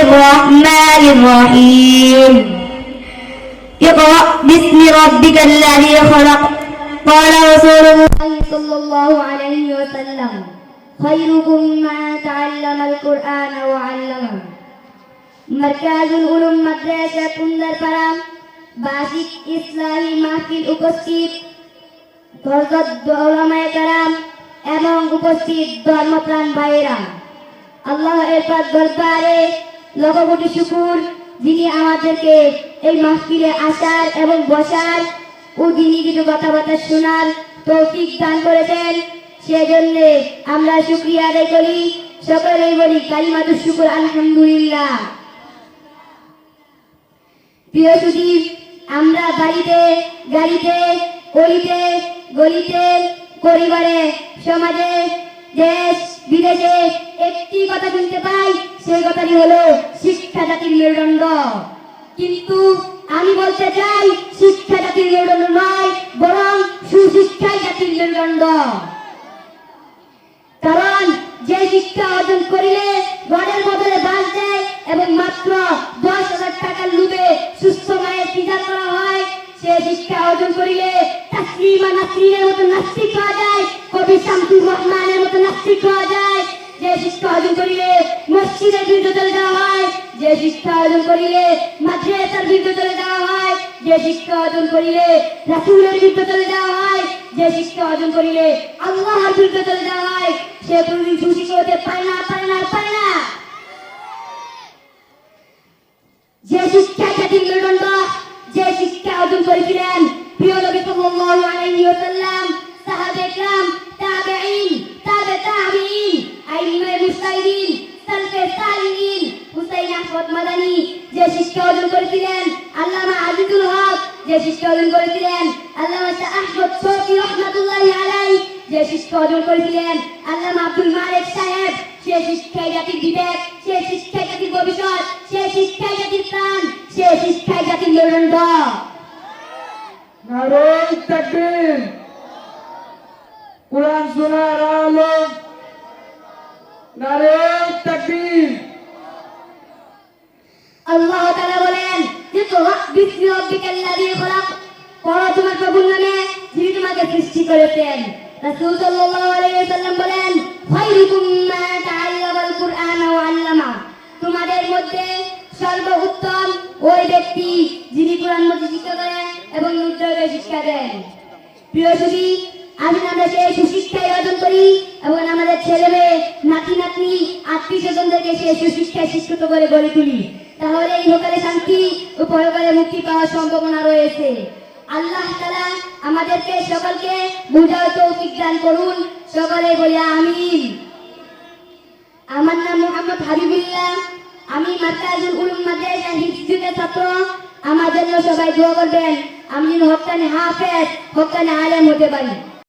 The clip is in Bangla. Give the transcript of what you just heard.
الرحمن الرحيم اقرأ باسم ربك الذي خلق قال رسول الله صلى الله عليه وسلم خيركم من تعلم القرآن وعلمه মার্কাজুল উলুম মাদ্রাসা কুন্দারপাড়া বার্ষিক ইসলামী মাহফিল উপস্থিত হযরত ওলামায়ে কেরাম এবং উপস্থিত ধর্মপ্রাণ ভাইয়েরা আল্লাহ এর পাক দরবারে লক্ষ শুকুর, যিনি আমাদেরকে এই মাহফিলে আসার এবং বসার ও যিনি কিছু কথাবার্তা শোনার তৌফিক দান করেছেন, সেজন্য আমরা শুক্রিয়া আদায় করি। সকলেই বলি কালিমাতুর শুকুর, আলহামদুলিল্লাহ। প্রিয় সুদীপ, আমরা বাড়িতে, গাড়িতে, গলিতে গলিতে, পরিবারে, সমাজে, দেশ, বিদেশে একটি কথা শুনতে পাই। সেই কথাটি হলো, শিক্ষা জাতির মেরুদণ্ড। কিন্তু আমি বলতে চাই, শিক্ষা জাতির মেরুদণ্ড নয়, বরং সুশিক্ষাই জাতির মেরুদণ্ড। কারণ যে শিক্ষা অর্জন করিলে গড়ের বদলে বাস দেয় এবং মাত্র দশ হাজার টাকার লুবে সুস্থ মায়ের পিজা করা হয়, সে শিক্ষা অর্জন করিলে তাসলিমা নাসরিনের মতো নাস্তিক হওয়া যায়, কবি শামসুর রহমানের মতো নাস্তিক হওয়া যায় যে শিক্ষা অর্জন করিলে মসজিদের বিরুদ্ধে চলে যাওয়া হয়। যে শিক্ষা অর্জন করিলে মাদ্রাসার বিরুদ্ধে চলে যাওয়া হয়। যে শিক্ষা অর্জন করিলে রাসূলের বিরুদ্ধে চলে যাওয়া হয়। যে শিক্ষা অর্জন করিলে আল্লাহর বিরুদ্ধে চলে যাওয়া হয়। সে কোনদিন সুশিক্ষা হতে পারে না পারে না পারে না। মাদানী যে শিক্ষা অর্জন করেছিলেন, আল্লামা আজিজুল হক, যে শিক্ষা অর্জন করেছিলেন, আল্লামা শাহ আহমদ শফি রহমাতুল্লাহি আলাইহি, যে শিক্ষা অর্জন করেছিলেন, আল্লামা আব্দুল মালিক সাহেব, সে শিক্ষাই জাতির বিবেক, সে শিক্ষাই জাতির ভবিষ্যৎ, সে শিক্ষাই জাতির প্রাণ, সে শিক্ষাই জাতির মেরুদণ্ড। নারী তাকবীর কোরআন শোনার আলো। নারী তাকবীর আল্লাহ তাআলা বলেন ইকরা বিসমি রাব্বিকাল্লাযী খলাক। পড়ো তোমার প্রভুর নামে যিনি তোমাকে সৃষ্টি করেছেন। রাসূল সাল্লাল্লাহু আলাইহি ওয়াসাল্লাম বলেন, খায়রুকুম মান তাআল্লামাল কুরআন ওয়া আল্লামা। তোমাদের মধ্যে সর্বোত্তম ওই ব্যক্তি যিনি কোরআন মধ্যে শিক্ষা করেন এবং মুদ্রাকে শিক্ষা দেন। প্রিয় সুধী আসুন আমরা সেই সুশিক্ষায় অর্জন করি এবং আমাদের ছেলে মেয়ে নাতি নাতনি আত্মীয় স্বজনদেরকে সেই সুশিক্ষায় শিক্ষিত করে গড়ে তুলি। তাহলে এই লোকালে শান্তি ও পরকালে মুক্তি পাওয়ার সম্ভাবনা রয়েছে। আল্লাহ তাআলা আমাদেরকে সকলকে বুঝাও তৌফিক দান করুন। সকলে বলি আমিন। আমার নাম মোহাম্মদ হাবিবুল্লাহ। আমি মার্কাজুল উলুম মাদ্রাসা হিফজুলের ছাত্র। আমার জন্য সবাই দোয়া করবেন। আমি যেন হকানি হাফেজ হকানি আলেম হতে পারি।